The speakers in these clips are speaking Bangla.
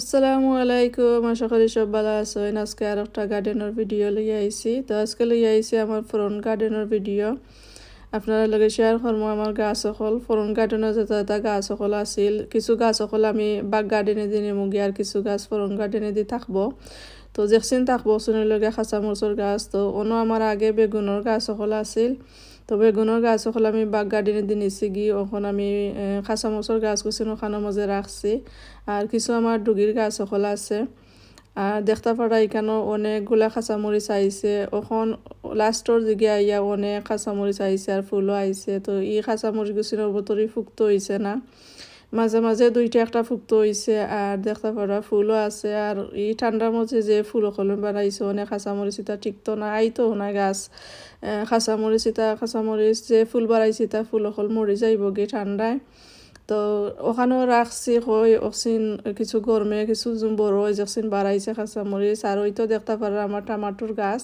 আসসালামু আলাইকুম। আশা করি সব ভালো আছেন। আজকে আর একটা গার্ডেনের ভিডিও লইয়া আইছি। তো আজকে লইয়া আইছি আমার ফ্রন্ট গার্ডেনের ভিডিও আপনারা লগে শেয়ার করব আমার গাছ সকল ফ্রন্ট গার্ডেনের যত এটা গাছ সকল আছিল, কিছু গাছ সকল আমি বাগ গার্ডেনে দি নিমুগি আর কিছু গাছ ফ্রন্ট গার্ডেনে দি থাকব। তো যেকচিন থাকব শুনে লগে খাঁচা মরচর গাছ। তো অন্য আমার আগে বেগুনের গাছ সকল আছিল। তো বেগুনের গাছ সকল আমি বাগ গার্ডেনে দিয়ে নিছি গি ওখানে আমি খাঁচা মরচর গাছ গুছিন ওখানের মাঝে রাখছি আর কিছু আমার ডুগির গাছ সকল আছে। আর দেখতে পারা এখানেও অনেকগুলা কাঁচামরিচ আইছে ওখন লাস্টর দিকে আইয়া অনেক কাঁচামরিচ আইছে আর ফুলও আইছে তো এই কাঁচামরিচ গুছিনের বতরই ফুক্ত হইছে না। মাঝে মাঝে দুইটা একটা ফুকতো হয়েছে আর দেখতে পারা ফুলও আছে, আর এই ঠান্ডার মধ্যে যে ফুল কলম বানাইছে, অনেক কাঁচামরিচ এটা ঠিকতো না আইতো না গাছ। কাঁচামরিচ এটা, কাঁচামরিচ যে ফুল বাড়াইছি তা ফুল অকল মরি যাইব গে ঠান্ডায়। তো ওখানেও রাখছি, কই অক্সিন কিছু গরমে, কিছু বড় যাচ্ছেন বাড়াইছে কাঁচামরিচ। আর ওই তো দেখতে পারে আমার টামাটোর গাছ।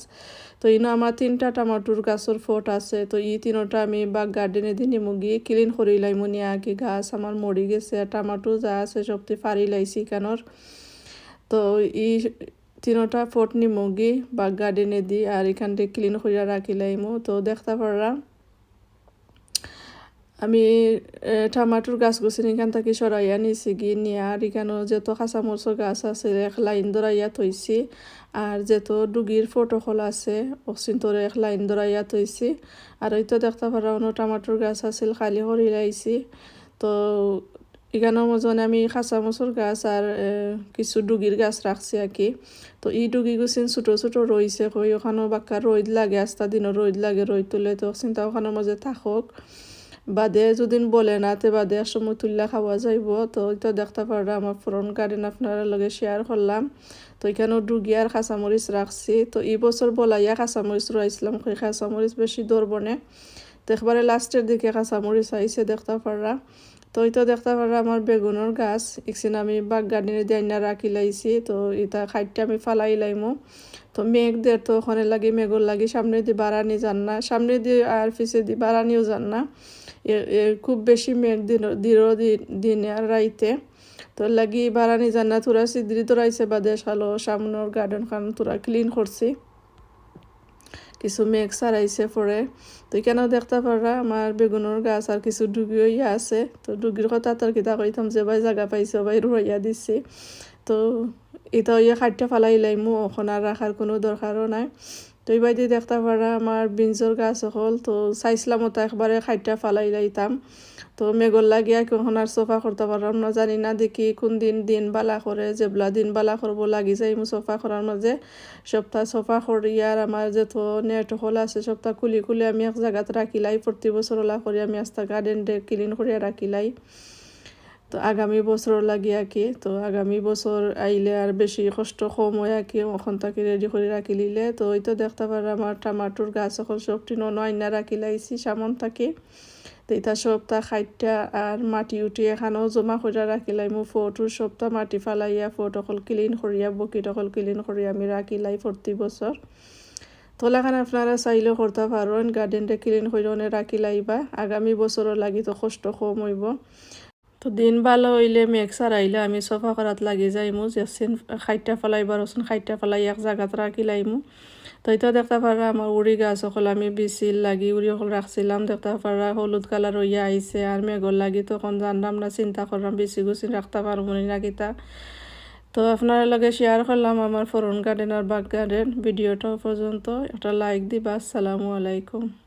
তো ইনো আমার তিনটা টামাটোর গাছের ফট আছে। তো ই তিনটা আমি বাগ গার্ডেনে দিন মুগি ক্লিন করি নিয়ে আঁকি গাছ আমার মরি গেছে। টামাটো যা আছে সবটি ফারি লাইছি কেনর। তো ই তিনটা ফট নিমুগি বাগ গার্ডেনে দি আর এখান থেকে ক্লিন করিয়া রাখি লাইমু। তো দেখতে পারা আমি টামাটোর গাছ গছনি এখান থেকে সরাইয়া নিছি, গি নিয়ে আর এখানেও যত কাঁচামরচর গাছ আছে, এক লাইন ধরাইয়া থইছি আর যত ডুগির ফটোকল আছে অক্সিন এক লাইন ধরাইয়া থইছি আর ওই তো দেখতে পারা অন্য টামাটোর গাছ আছিল, খালি করি লাইছি তো এখানেও মজনে আমি খাঁচা মচর গাছ আর কিছু ডুগির গাছ রাখছি আর কি তো এই ডুগি গুছিন ছোটো ছোটো রইছে কই ওখানেও বাক্কা রোদ লাগে, আস্তা দিনও রোদ লাগে রোদ তুলে, তো, চিন্তা ওখানের মাঝে থাকক। বাদে যদি বলে না, তে বাদে সময় তুললা খাওয়া যাইব। তো তো দেখতে পারো, আমার ফ্রন্ট গার্ডেন আপনারা লগে শেয়ার করলাম। তো এখানেও ডুগিয়ার কাঁচামরিচ রাখছি। তো এই বছর বলাইয়া কাঁচামরিচ রয়েছিলাম কাঁচামরিচ বেশি দৌড়বনে তো একবারে লাস্টের দিকে কাঁচামরিচ আইসে দেখতে পারা। তো তো দেখতে পারা, আমার বেগুনের গাছ। ইকসিন আমি বাগ গার্ডেনে দিয়ে রাখি লাইছি, তো এটা খাইটটা আমি ফালাই লাইমো। তো মেঘ দের তো ওখানে লাগে মেঘর লাগে, সামনে দিয়ে বাড়ানি যান না। সামনে দিয়ে আর পিছিয়ে দিয়ে বাড়ানিও যান না। খুব বেশি মেঘ দিন দিরো দিনে আর রাইতে। তো লাগি বাড়ানি যান না তোরা সিদ্রি তোরাইছে বাদে সালো সামনের গার্ডেন খান তোরা ক্লিন করছি। কিছু মেঘ সারাইছে পরে। তো কেন দেখতে পারা আমার বেগুনের গাছ আর কিছু ডুগি হইয়া আছে। তো ডুগির কথা তার কিতা কইতাম যে, ভাই জায়গা পাইছে, ভাই রইয়া দিছি। তো এটা ইয়ে খাটটা ফালাই লাইমু এখন আর রাখার কোনো দরকারও নাই। তো এই বাইদি দেখতে পারা আমার বিনজর গাছ হল, তো চাইছিলাম তো একবারে খাইটা ফালাই লাইতাম তো মেঘর লাগিয়া কখন আর সোফা করতে পারলাম না, জানি না দেখি কোন দিন দিন বালা করে, যেবলা দিন বালা করব, লাগি যাই সোফা করার মাঝে সপ্তাহ সোফা করি আর আমার যে তো নেট হল আছে, সপ্তাহ খুলি খুলি আমি এক জায়গাত রাখিলাই প্রতি বছর ওলা করি আমি আস্তা গার্ডেন ক্লিন করিয়া রাখিলাই তো আগামী বছর লাগিয়া আঁকি। তো আগামী বছর আইলে আর বেশি কষ্ট কম হয় আঁকি ওখান থেকে রেডি করে রাখি লিলে। তো ওই তো দেখতে পারে আমার টমাটোর গাছ এখন সবটি নন আইনা রাখি লাইছি সামন থাকি। তো এটা সপ্তাহ খাইটা আর মাটি উঠি এখানেও জমা করে রাখিলাই মোৰ ফটোর সপ্তাহ মাটি ফালাইয়া ফট অকল ক্লিন করিয়া, বকিট অকল ক্লিন করি আমি রাখিলাই প্রতি বছর। তোলাখানে আপনারা চাইলেও করতে পারেন গার্ডেনটা ক্লিন করে রাখি লাইবা। আগামী বছরও লাগি তো কষ্ট কম হইব। তো দিন ভাল হইলে মেঘ চাৰ আহিলে আমি চফা কৰাত লাগি যাইমো জেচিন খাদ্যা পেলাই বাৰচোন খাদ্যা পেলাই এক জেগাত ৰাখি তো তইতো দেখা পাৰা আমাৰ উৰি গাছ সকল আমি বিচিল লাগি উৰি সকল ৰাখিছিলাম। দেখা পাৰা হলুদ কালাৰ ৰৈয়া আহিছে আৰু মেঘৰ লাগি তো অকণ জানলাম না চিন্তা কৰাম বেছি গুচি ৰাখিব পাৰোঁ মণিৰাকেইটা তো আপনাৰ লগে শ্বেয়াৰ কৰিলাম আমাৰ ফৰণ আৰ বাগ গাৰ্ডেন ভিডিঅ'টো পৰ্যন্ত। এটা লাইক দিবা আসসালামু আলাইকুম।